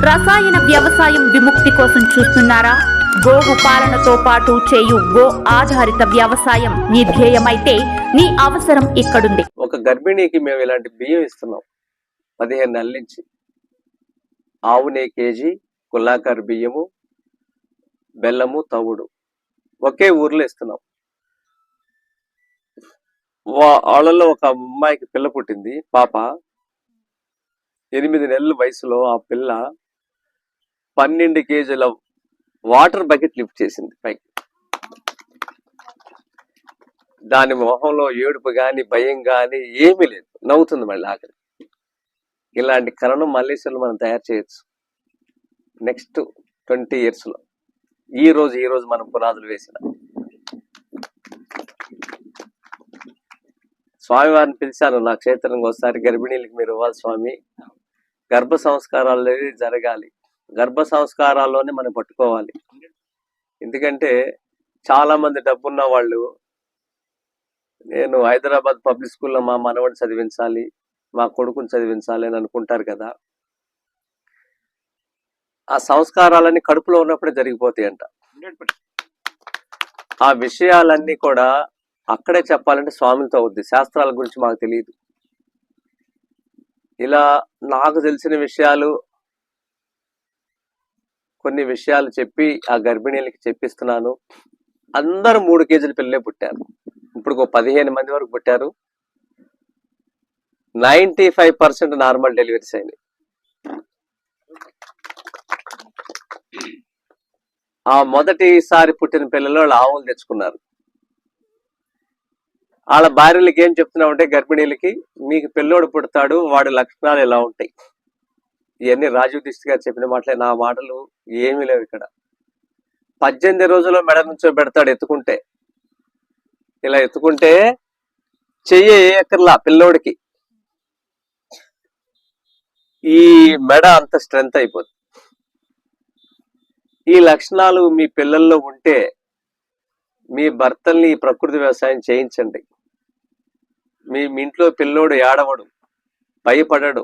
రసాయన వ్యవసాయం విముక్తి కోసం చూస్తున్నారా? గోవు పాలనతో పాటు చేయు గో ఆధారిత వ్యవసాయం నీ ధ్యేయమైతే నీ అవసరం ఇక్కడుంది. ఒక గర్భిణీకి మేము ఇలాంటి బియ్యం ఇస్తున్నాం. పదిహేను నెలల నుంచి. ఆవు నే కేజీ కుల్లాకర్ బియ్యము బెల్లము తవుడు. ఒకే ఊర్లో ఇస్తున్నాం. వా- వాళ్ళలో ఒక అమ్మాయికి పిల్ల పుట్టింది పాప. ఎనిమిది నెలల వయసులో ఆ పిల్ల పన్నెండు కేజీల వాటర్ బకెట్ లిఫ్ట్ చేసింది పైకి. దాని మొహంలో ఏడుపు కానీ భయం కానీ ఏమీ లేదు. నవ్వుతుంది మళ్ళీ ఆఖరి ఇలాంటి కళను మల్లేశ్వరులు మనం తయారు చేయొచ్చు. నెక్స్ట్ ట్వంటీ ఇయర్స్లో. ఈ రోజు ఈ రోజు మనం పునాదులు వేసిన. స్వామివారిని పిలిచాను నా క్షేత్రానికి ఒకసారి గర్భిణీలకు మీరు ఇవ్వాలి స్వామి. గర్భ సంస్కారాలు అనేది జరగాలి. గర్భ సంస్కారాల్లోనే మనం పట్టుకోవాలి. ఎందుకంటే చాలా మంది డబ్బున్న వాళ్ళు నేను హైదరాబాద్ పబ్లిక్ స్కూల్లో మా మనవడిని చదివించాలి మా కొడుకుని చదివించాలి అని అనుకుంటారు కదా. ఆ సంస్కారాలన్నీ కడుపులో ఉన్నప్పుడే జరిగిపోతాయి అంట ఆ విషయాలన్నీ కూడా అక్కడే చెప్పాలంటే స్వామితో అవుద్ది. శాస్త్రాల గురించి మాకు తెలియదు ఇలా నాకు తెలిసిన విషయాలు కొన్ని విషయాలు చెప్పి ఆ గర్భిణీలకి చెప్పిస్తున్నాను. అందరూ మూడు కేజీల పిల్లలే పుట్టారు. ఇప్పుడు ఒక పదిహేను మంది వరకు పుట్టారు. Ninety five percent normal deliveries అయినాయి. ఆ మొదటిసారి పుట్టిన పిల్లలు వాళ్ళ ఆవులు తెచ్చుకున్నారు. వాళ్ళ భార్యలకి ఏం చెప్తున్నామంటే గర్భిణీలకి మీకు పిల్లోడు పుడతాడు వాడి లక్షణాలు ఎలా ఉంటాయి? ఇవన్నీ రాజీవ్ దిష్టి గారు చెప్పిన మాటలే నా మాటలు ఏమీ లేవు ఇక్కడ. పద్దెనిమిది రోజుల్లో మెడ నుంచో పెడతాడు ఎత్తుకుంటే. ఇలా ఎత్తుకుంటే చెయ్యి ఎక్కర్లా పిల్లోడికి. ఈ మెడ అంత స్ట్రెంత్ అయిపోతుంది ఈ లక్షణాలు మీ పిల్లల్లో ఉంటే మీ భర్తల్ని ప్రకృతి వ్యవసాయం చేయించండి. మీ ఇంట్లో పిల్లోడు ఏడవడు భయపడడు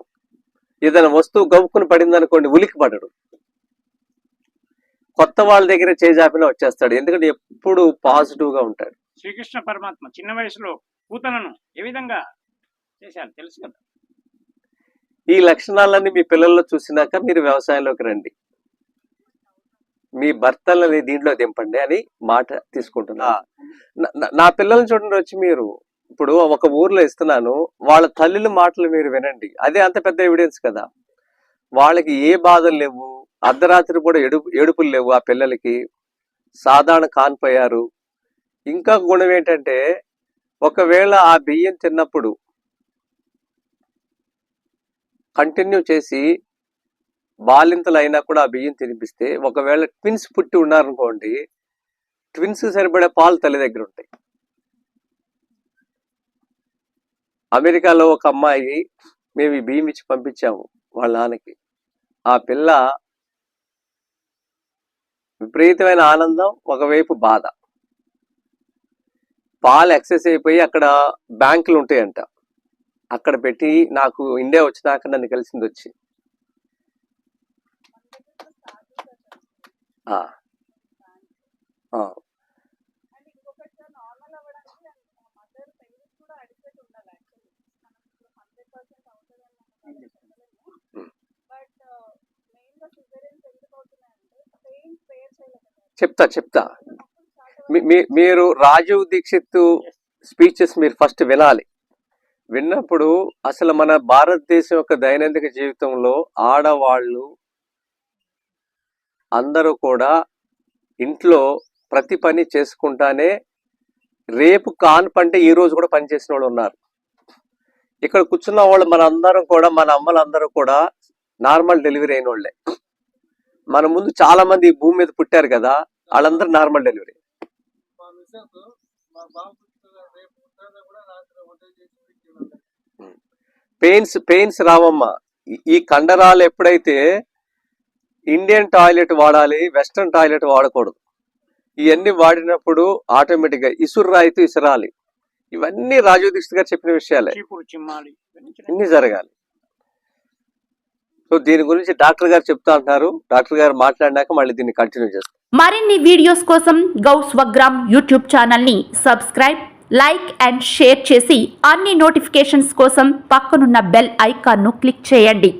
ఏదైనా వస్తువు గవ్వుకుని పడింది అనుకోండి ఉలికి పడడు కొత్త వాళ్ళ దగ్గర చేజాపినా వచ్చేస్తాడు. ఎందుకంటే ఎప్పుడు పాజిటివ్గా ఉంటాడు. శ్రీకృష్ణ పరమాత్మ చిన్న వయసులో పూతలను ఏ విధంగా చేశారు? తెలుసు కదా. ఈ లక్షణాలన్నీ మీ పిల్లల్లో చూసినాక మీరు వ్యవసాయంలోకి రండి. మీ భర్తలని దీంట్లో దింపండి అని మాట తీసుకుంటున్నా నా పిల్లల్ని చూడండి వచ్చి మీరు. ఇప్పుడు ఒక ఊర్లో ఇస్తున్నాను వాళ్ళ తల్లుల మాటలు మీరు వినండి. అదే అంత పెద్ద ఎవిడెన్స్ కదా. వాళ్ళకి ఏ బాధలు లేవు అర్ధరాత్రి కూడా ఏడుపు ఏడుపులు లేవు ఆ పిల్లలకి. సాధారణ కాన్పోయారు ఇంకా గుణం ఏంటంటే ఒకవేళ ఆ బియ్యం తిన్నప్పుడు కంటిన్యూ చేసి బాలింతలు అయినా కూడా ఆ బియ్యం తినిపిస్తే ఒకవేళ ట్విన్స్ పుట్టి ఉన్నారనుకోండి ట్విన్స్ సరిపడే పాలు తల్లి దగ్గర ఉంటాయి. అమెరికాలో ఒక అమ్మాయి మేము ఈ బియ్యం ఇచ్చి పంపించాము వాళ్ళ నాన్నకి. ఆ పిల్ల విపరీతమైన ఆనందం ఒకవైపు బాధ. పాలు ఎక్సెస్ అయిపోయి అక్కడ బ్యాంకులు ఉంటాయంట. అక్కడ పెట్టి నాకు ఇండియా వచ్చినాక నన్ను కలిసింది వచ్చి ఆ. ఆ. అండ్ ఇంకొకటి సార్ నార్మల్ అవ్వడానికి మదర్ పెయిన్స్ కూడా అడిక్టెడ్ ఉండాలి యాక్చువల్లీ మనం ఇప్పుడు హండ్రెడ్ పర్సెంట్ బట్ మెయిన్గా సిజరియన్స్ ఎందుకు అవుతున్నాయంటే పెయిన్ చేయలేదు చెప్తా చెప్తా. మీ- మీ- మీరు రాజీవ్ దీక్షిత్ స్పీచెస్ మీరు ఫస్ట్ వినాలి. విన్నప్పుడు అసలు మన భారతదేశం యొక్క దైనందిక జీవితంలో ఆడవాళ్ళు అందరూ కూడా ఇంట్లో ప్రతి పని చేసుకుంటానే రేపు కాన్పంటే ఈరోజు కూడా పని చేసిన వాళ్ళు ఉన్నారు. ఇక్కడ కూర్చున్న వాళ్ళు మన అందరం కూడా మన అమ్మలందరూ కూడా నార్మల్ డెలివరీ అయిన వాళ్ళే. మన ముందు చాలా మంది ఈ భూమి మీద పుట్టారు కదా వాళ్ళందరూ నార్మల్ డెలివరీ. పెయిన్స్ పెయిన్స్ రావమ్మా. ఈ- కండరాలు ఎప్పుడైతే ఇండియన్ టాయిలెట్ వాడాలి వెస్ట్రన్ టాయిలెట్ వాడకూడదు. ఇవన్నీ వాడినప్పుడు ఆటోమేటిక్గా ఇసురు రాయితూ ఇసురాలి. ఇవన్నీ రాజీవ్ దీక్షిత్ గారు చెప్పిన విషయాలే. ఇన్ని జరగాలి. సో దీని గురించి డాక్టర్ గారు చెప్తా అంటున్నారు. డాక్టర్ గారు మాట్లాడినాక మళ్ళీ దీన్ని కంటిన్యూ చేస్తాం. మరిన్ని వీడియోస్ కోసం గౌ స్వగ్రామ్ యూట్యూబ్ ఛానల్ని సబ్స్క్రైబ్ లైక్ అండ్ షేర్ చేసి అన్ని నోటిఫికేషన్స్ కోసం పక్కనున్న బెల్ ఐకాన్ను క్లిక్ చేయండి.